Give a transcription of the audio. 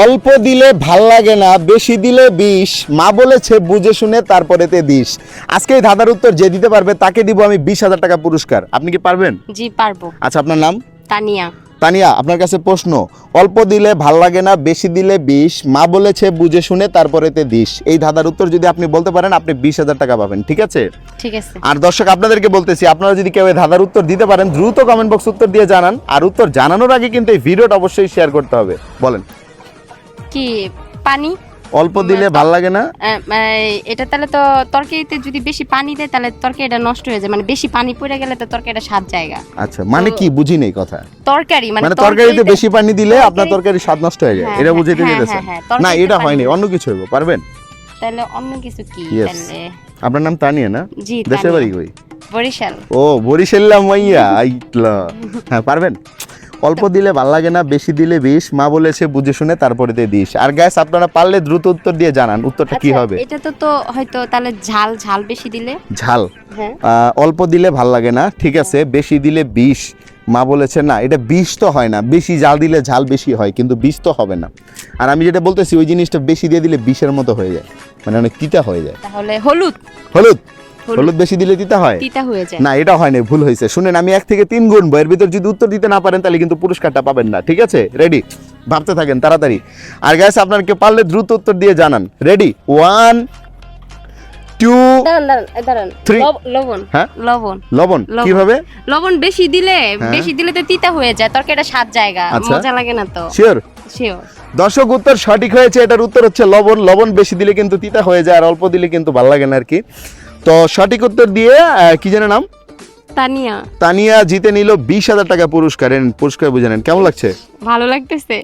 অল্প দিলে ভালো লাগে না বেশি দিলে বিষ। মা বলেছে বুঝে শুনে তারপরেতে দিস। আজকে এই ধাঁধার উত্তর যে দিতে পারবে তাকে দিব আমি বিশ হাজার টাকা পুরস্কার। আপনি কি পারবেন? জি পারব। আচ্ছা আপনার নাম? তানিয়া। তানিয়া আপনার কাছে প্রশ্ন। অল্প দিলে ভালো লাগে না বেশি দিলে বিষ। মা বলেছে বুঝে শুনে তারপরেতে দিস। এই ধাঁধার উত্তর যদি আপনি বলতে পারেন আপনি বিশ হাজার টাকা পাবেন ঠিক আছে? ঠিক আছে। আর দর্শক আপনাদেরকে বলতেছি আপনারা যদি কেউ এই ধাঁধার উত্তর দিতে পারেন দ্রুত কমেন্ট বক্স উত্তর দিয়ে জানান। আর উত্তর জানানোর আগে কিন্তু এই ভিডিওটা অবশ্যই শেয়ার করতে হবে। বলেন। কি পানি? অল্প দিলে ভালো লাগে না? এটা তাহলে তো তরকারিতে যদি বেশি পানি দেয় তাহলে তরকারিটা নষ্ট হয়ে যায়। মানে বেশি পানি পড়ে গেলে তো তরকারিটা স্বাদ জায়গা আচ্ছা মানে কি? বুঝি নেই কথা। তরকারি মানে মানে তরকারিতে বেশি পানি দিলে আপনার তরকারি স্বাদ নষ্ট হয়ে যায়। হ্যাঁ, এটা হ্যাঁ, বুঝাইতে হ্যাঁ, হ্যাঁ, না এটা হয়নি অন্য কিছু হইব পারবেন? তাহলে অন্য কিছু কি? তাহলে আপনার নাম তানিয়া না? জি দেশের বাড়ি কই? বরিশাল। ও বরিশাল্লাম মাইয়া আইটলা হ্যাঁ পারবেন? অল্প দিলে ভালো লাগে না বেশি দিলে বিষ। মা বলেছে বুঝে শুনে তারপরে দিয়ে দিস। আর গ্যাস আপনারা পারলে দ্রুত উত্তর দিয়ে জানান উত্তরটা কি আচ্ছা, হবে? এটা তো তো হয়তো তাহলে ঝাল ঝাল বেশি দিলে? ঝাল। হ্যাঁ। অল্প দিলে ভালো লাগে না ঠিক আছে বেশি দিলে বিষ। মা বলেছে না এটা বিষ তো হয় না বেশি জাল দিলে ঝাল বেশি হয় কিন্তু বিষ তো হবে না। আর আমি যেটা বলতেছি ওই জিনিসটা বেশি দিয়ে দিলে বিষের মতো হয়ে যায় মানে অনেক তিতা হয়ে যায়। তাহলে হলুদ। হলুদ। হলুদ। বেশি দিলে তিতা হয়? তিতা হয়ে যায়। না এটা হয় না ভুল হয়েছে। শুনেন আমি এক থেকে তিন গুণ বইয়ের ভিতর যদি উত্তর দিতে না পারেন তাহলে কিন্তু পুরস্কারটা পাবেন না। ঠিক আছে? রেডি ভাবতে থাকেন তাড়াতাড়ি। আর গ্যাস আপনার কে পারলে দ্রুত উত্তর দিয়ে জানান। রেডি ওয়ান টু দাঁড়ান দাঁড়ান দাঁড়ান। লবণ। হ্যাঁ? লবণ। লবণ? লবণ। কীভাবে? লবণ বেশি দিলে হ্যাঁ। বেশি দিলে তো তিতা হয়ে যায়। তরকারিটা স্বাদ জায়গা আচ্ছা। মজা লাগে না তো। শিওর শিওর দর্শক উত্তর সঠিক হয়েছে। এটার উত্তর হচ্ছে লবণ। লবণ বেশি দিলে কিন্তু তিতা হয়ে যায় আর অল্প দিলে কিন্তু ভালো লাগে না আর কি। তো সঠিক উত্তর দিয়ে আহ, কি জানে নাম? তানিয়া। তানিয়া জিতে নিল বিশ হাজার টাকা পুরস্কার। পুরস্কার বুঝে নেন। কেমন লাগছে? ভালো লাগতেছে।